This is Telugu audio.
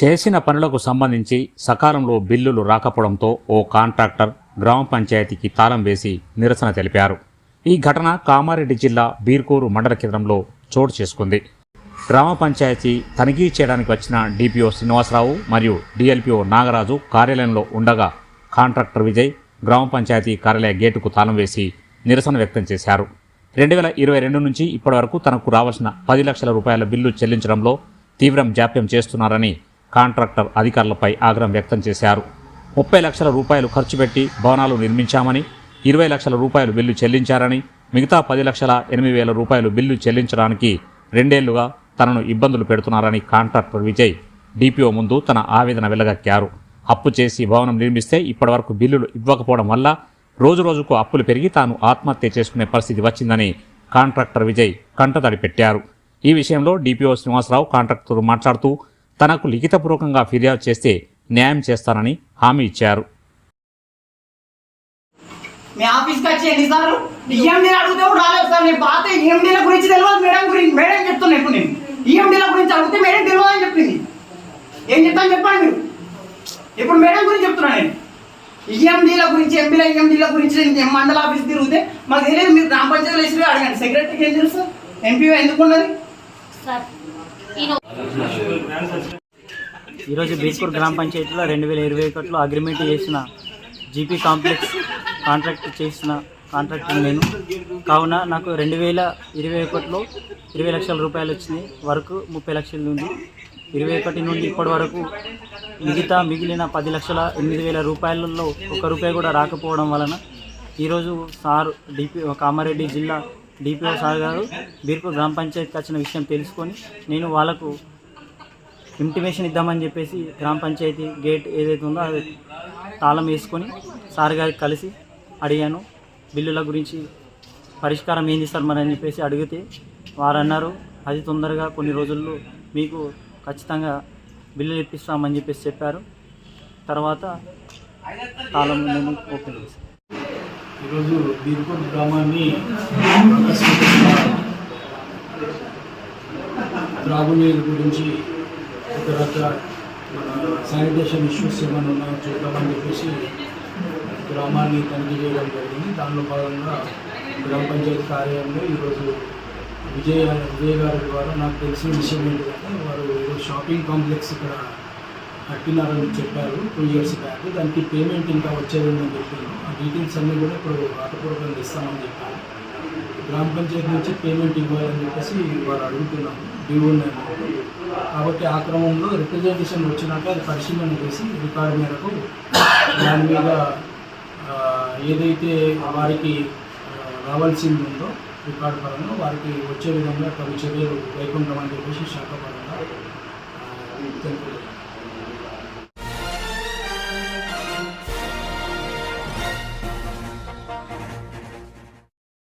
చేసిన పనులకు సంబంధించి సకాలంలో బిల్లులు రాకపోవడంతో ఓ కాంట్రాక్టర్ గ్రామ పంచాయతీకి తాళం వేసి నిరసన తెలిపారు. ఈ ఘటన కామారెడ్డి జిల్లా బీర్కూరు మండల కేంద్రంలో చోటు చేసుకుంది. గ్రామ పంచాయతీ తనిఖీ చేయడానికి వచ్చిన డిపిఓ శ్రీనివాసరావు మరియు డిఎల్పిఓ నాగరాజు కార్యాలయంలో ఉండగా కాంట్రాక్టర్ విజయ్ గ్రామ పంచాయతీ కార్యాలయ గేటుకు తాళం వేసి నిరసన వ్యక్తం చేశారు. రెండు వేల ఇరవై రెండు నుంచి ఇప్పటి వరకు తనకు రావాల్సిన పది లక్షల రూపాయల బిల్లు చెల్లించడంలో తీవ్రం జాప్యం చేస్తున్నారని కాంట్రాక్టర్ అధికారులపై ఆగ్రహం వ్యక్తం చేశారు. ముప్పై లక్షల రూపాయలు ఖర్చు పెట్టి భవనాలు నిర్మించామని ఇరవై లక్షల రూపాయలు బిల్లు చెల్లించారని మిగతా పది లక్షల ఎనిమిది వేల రూపాయలు బిల్లు చెల్లించడానికి రెండేళ్ళుగా తనను ఇబ్బందులు పెడుతున్నారని కాంట్రాక్టర్ విజయ్ డిపిఓ ముందు తన ఆవేదన వెలగక్కారు. అప్పు చేసి భవనం నిర్మిస్తే ఇప్పటివరకు బిల్లులు ఇవ్వకపోవడం వల్ల రోజు రోజుకు అప్పులు పెరిగి తాను ఆత్మహత్య చేసుకునే పరిస్థితి వచ్చిందని కాంట్రాక్టర్ విజయ్ కంటతడి పెట్టారు. ఈ విషయంలో డిపిఓ శ్రీనివాసరావు కాంట్రాక్టర్ మాట్లాడుతూ తనకు లిఖితపూర్వకంగా ఫిర్యాదు చేస్తే న్యాయం చేస్తానని హామీ ఇచ్చారు. మీ ఆఫీస్కి వచ్చి ఎన్నిసార్లు ఈఎండీ అడిగితే కూడా రాలేదు సార్. నేను పాత ఈఎండీల గురించి తెలియదు. మేడం గురించి మేడం చెప్తున్నా ఇప్పుడు నేను. ఈఎండీల గురించి అడిగితే మేడం తెలియదు అని చెప్పింది. ఏం చెప్తాను చెప్పండి మీరు. ఇప్పుడు మేడం గురించి చెప్తున్నా నేను. ఈఎండీల గురించి ఎంపీల ఈఎండీల గురించి మండల ఆఫీస్ తిరిగితే మాకు తెలియదు. మీరు గ్రామ పంచాయతీలో వేసి అడగండి. సెక్రటరీకి ఏం తెలుసు? ఎంపీ ఎందుకు ఉన్నది? సార్ ఈరోజు బీస్పూర్ గ్రామ పంచాయతీలో రెండు వేల ఇరవై ఒకటిలో అగ్రిమెంట్ చేసిన జీపీ కాంప్లెక్స్ కాంట్రాక్ట్ చేసిన కాంట్రాక్ట్ నేను. కావున నాకు రెండు వేల ఇరవై ఒకటిలో ఇరవై లక్షల రూపాయలు వచ్చినాయి. వరకు ముప్పై లక్షల నుండి ఇరవై ఒకటి నుండి ఇప్పటి వరకు మిగతా మిగిలిన పది లక్షల ఎనిమిది వేల రూపాయలలో ఒక రూపాయి కూడా రాకపోవడం వలన ఈరోజు సార్ డిపి కామారెడ్డి జిల్లా డిపిఓ సార్ గారు బీర్పూర్ గ్రామ పంచాయతీకి వచ్చిన విషయం తెలుసుకొని నేను వాళ్ళకు ఇంటిమేషన్ ఇద్దామని చెప్పేసి గ్రామ పంచాయతీ గేట్ ఏదైతే ఉందో అది తాళం వేసుకొని సార్ గారికి కలిసి అడిగాను. బిల్లుల గురించి పరిష్కారం ఏంది సార్ మరి అని చెప్పేసి అడిగితే వారు అన్నారు అది తొందరగా కొన్ని రోజుల్లో మీకు ఖచ్చితంగా బిల్లులు ఇప్పిస్తామని చెప్పేసి చెప్పారు. తర్వాత తాళం నేను ఓపెన్ చేశాను ఈరోజు బీర్పూర్ గ్రామాన్ని త్రాగునీరు గురించి ఇతరత్ర శానిటేషన్ ఇష్యూస్ ఏమైనా ఉన్నాయో చూద్దామని చెప్పేసి గ్రామాన్ని తనిఖీ చేయడం జరిగింది. దానిలో భాగంగా గ్రామ పంచాయతీ కార్యాలయంలో ఈరోజు విజయ విజయ్ గారి ద్వారా నాకు తెలిసిన విషయం ఏంటంటే వారు షాపింగ్ కాంప్లెక్స్ ఇక్కడ కట్టినారని చెప్పారు టూ ఇయర్స్ బ్యాక్. దానికి పేమెంట్ ఇంకా వచ్చేదని చెప్పాను ఆ డీటెయిల్స్ అన్నీ కూడా ఇప్పుడు రాతపూర్వకంగా ఇస్తామని చెప్పారు. గ్రామ పంచాయతీ నుంచి పేమెంట్ ఇవ్వాలని చెప్పేసి వారు అడుగుతున్నాము డ్యూ కాబట్టి ఆ క్రమంలో రిప్రజెంటేషన్ వచ్చినాక అది పరిశీలన చేసి రికార్డు మేరకు దాని మీద ఏదైతే వారికి రావాల్సింది ఉందో రికార్డు పరంగా వారికి వచ్చే విధంగా కొన్ని చర్యలు వైకుంఠం అని చెప్పేసి శాఖ పరంగా ఆ,